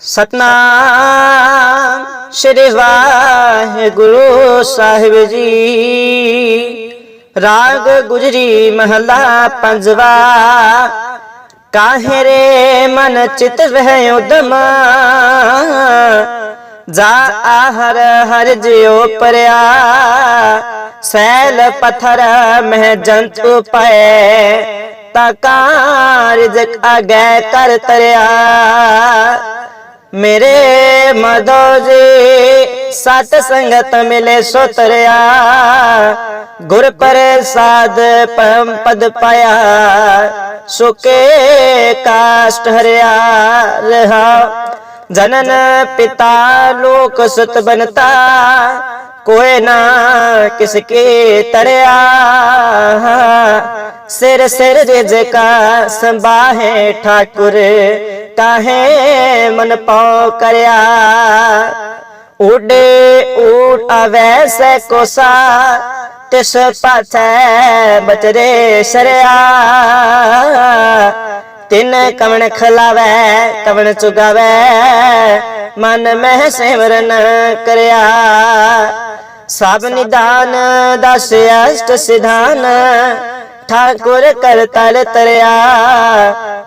ਸਤਨਾਮ ਸ੍ਰੀ ਵਾਹਿਗੁਰੂ ਸਾਹਿਬ ਜੀ। ਰਾਗ ਗੁਜਰੀ ਮਹਲਾ ਪੰਜਵਾ, ਕਾਹੇ ਮਨ ਚਿਤ ਵਹਿ ਉਦਮ? ਜਾ ਆਹਰ ਹਰ ਜਿਉ ਪਰਿਆ, ਸੈਲ ਪਥਰ ਮਹਿ ਜੰਤੂ ਪਏ, ਤਾ ਕਾਰਜ ਅਗੈ ਕਰ ਤਰਿਆ। ਮੇਰੇ ਮਦੋ ਜੀ ਸਤ ਸੰਗਤ ਮਿਲੇ ਸੋ ਤਰਿਆ ਗੁਰ ਪ੍ਰਸਾਦ ਪਰਮ ਪਦ ਪਾਇਆ, ਸੁਕੇ ਕਾਸ਼ਟ ਹਰਿਆ ਰਹਾ। ਜਨਨ ਪਿਤਾ ਲੋਕ ਸੁਤ ਬਨਤਾ कोई ना किसके तरया सिर सिर जिज का संबाहे ठाकुर, काहे मन पाओ करया। उडे उड अवैस कोसा, तिस पास बचरे सरया तिन कवन खिलावे कवन चुगावे, मन में सिमरन करया। ਸਭ ਨਿਦਾਨ ਦਸ ਅਸ਼ਟ ਸਿਧਾਨ, ਠਾਕੁਰ ਕਰ ਤਲ ਤਰਿਆ।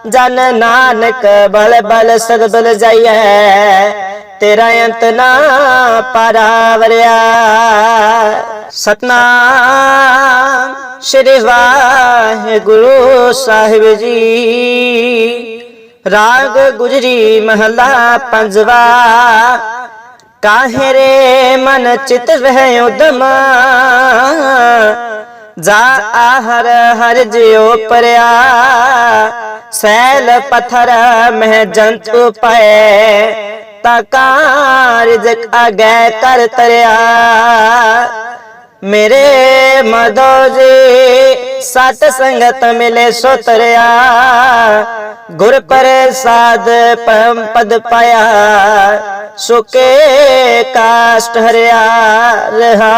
ਜਨ ਨਾਨਕ ਬਲ ਬਲ ਸਦ ਜਾਈਐ, ਤੇਰਾ ਅੰਤ ਨਾ ਪਰਾਵਰਿਆ। ਸਤਨਾਮ ਸ੍ਰੀ ਵਾਹਿਗੁਰੂ ਸਾਹਿਬ ਜੀ। ਰਾਗ ਗੁਜਰੀ ਮਹਲਾ ਪੰਜਵਾ। काहेरे मन चित रहे उदमा। जा आहर हर जियो पर सैल पत्थर में जंतु पए तकार अगे कर तरिया। मेरे मदोजी सत संगत मिले सोतरिया। गुर प्रसाद परम पद पाया। सुके काष्ट हरिया रहा।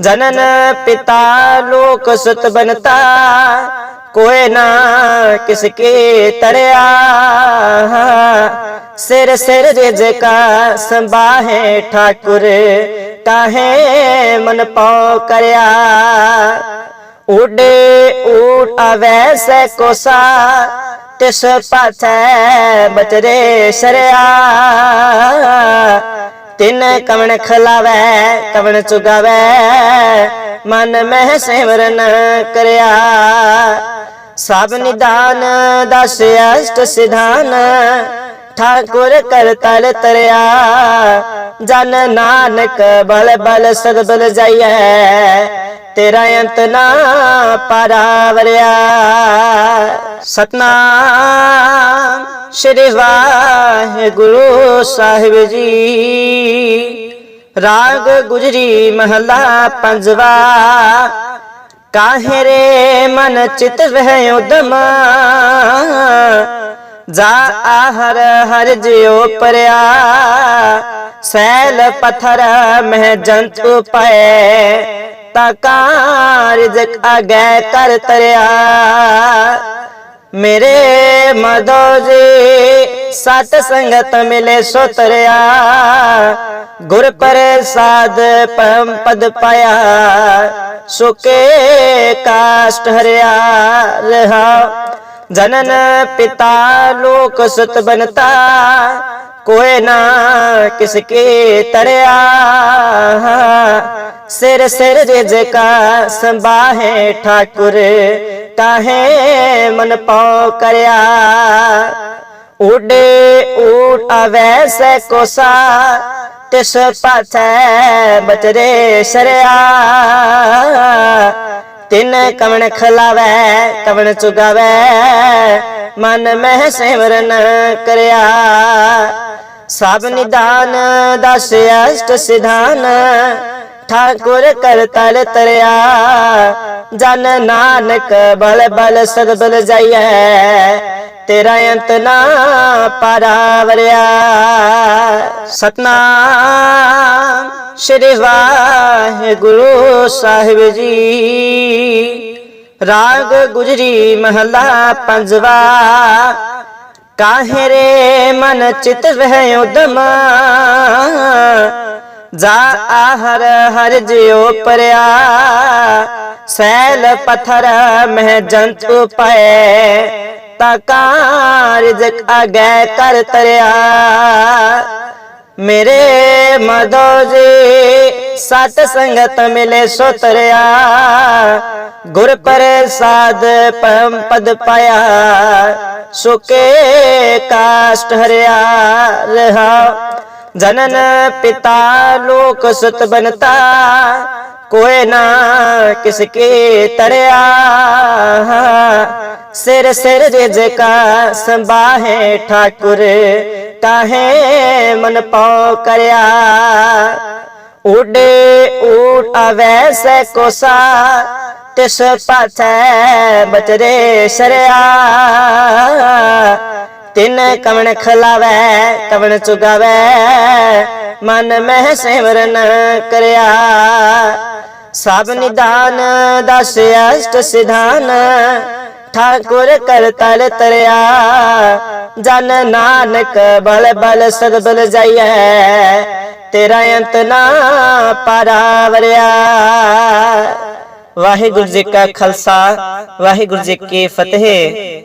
जनन पिता लोक सुत बनता। कोई ना किसके तरिया। सिर सिर जज का संबाहे ठाकुर। काहे मन पाओ करया। उड़े, उड़ अवैसे कोसा, तिस पथ बचरे सरया। तिन कवन खलावे कवन चुगावे, मन में सिमरन करया। सब निदान, दस अष्ट सिधान, ठाकुर कर तल तरया। जन नानक बल बल सद बल जाइए। तेरा अंत ना पारावरिया। सतना श्री वाह गुरु साहिब जी। राग गुजरी महला पंजवा। काहे रे मन चित वह उदमा जा हर हर जियो परया, सैल पत्थर में जंतु पे तकार अगे कर तरिया। मेरे मदोजी सत संगत मिले सोतरिया गुर प्रसाद पम पद पाया, सुके काष्ट हरिया, रहा ਜਨਨ ਪਿਤਾ ਲੋਕ ਸੁਤ ਬਨਤਾ, ਕੋਏ ਨਾ ਕਿਸ ਕੇ ਤਰਿਆ ਸਿਰ ਸਿਰ ਜਿਜ ਕਾ ਸੰਭਾਹੇ ਠਾਕੁਰ ਕਾਹੇ ਮਨ ਪਾਉ ਕਰਿਆ। ਉਡੇ ਊਟ ਆਵੈ ਸੈ ਕੋਸਾ, ਤਿਸ ਪਾਥੈ ਬਚਰੇ ਸਰਿਆ। ਤਿਨ ਕਵਣ ਖਲਾਵੈ, ਕਵਣ ਚੁਗਾਵੈ। ਮਨ ਮਹਿ ਸਿਮਰਨ ਕਰਿਆ। ਸਭ ਨਿਦਾਨ ਦਸ ਅਸ਼ਟ ਸਿਧਾਨ, ਠਾਕੁਰ ਕਰ ਤਲ ਤਰਿਆ। ਜਨ ਨਾਨਕ ਬਲ ਬਲ ਸਦ ਬਲ ਜਾਈਐ। ਤੇਰਾ ਅੰਤ ਨਾ ਪਰਾਵਰਿਆ। ਸਤਨਾਮ ਸ੍ਰੀ ਵਾਹਿਗੁਰੂ ਸਾਹਿਬ ਜੀ। ਰਾਗ ਗੁਜਰੀ ਮਹਲਾ ਪੰਜਵਾ। ਕਾਹਰੇ ਮਨ ਚਿਤ ਰਹਿ ਉਦਮ? ਜਾ ਆਹਰ ਹਰ ਜਿਉ ਪਰਿਆ। ਸੈਲ ਪਥਰ ਮਹਿ ਜੰਤੂ ਪਏ। तकार अगय कर तरिया मेरे मदोजी सत संगत मिले सुतरिया। गुर प्रसाद पम पद पाया। सुके काष्ट हरिया रहा। जनन पिता लोक सुत बनता। कोई ना किसके तड़या हाँ। सिर सिर रिज का संबाहे ठाकुर, काहे मन पाओ कर उडे उड अवैस कोसा तिस पाछ बचरे सरया ਕੋਸਾ ਤਿਨ ਕਵਣ ਖਲਾਵੈ, ਕਵਣ ਚੁਗਾਵੈ, ਮਨ ਮਹਿ ਸਿਮਰਨ ਕਰਿਆ। ਸਭ ਨਿਦਾਨ ਦਸ ਅਸ਼ਟ ਸਿਧਾਨ, ਠਾਕੁਰ ਕਰ ਤਲ ਤਰਿਆ। ਜਨ ਨਾਨਕ ਬਲ ਬਲ ਸਦ ਜਾਈਐ, ਤੇਰਾ ਅੰਤ ਨਾ ਪਰਾਵਰਿਆ। ਵਾਹਿਗੁਰੂ ਜੀ ਕਾ ਖਾਲਸਾ, ਵਾਹਿਗੁਰੂ ਜੀ ਕੀ ਫਤਿਹ।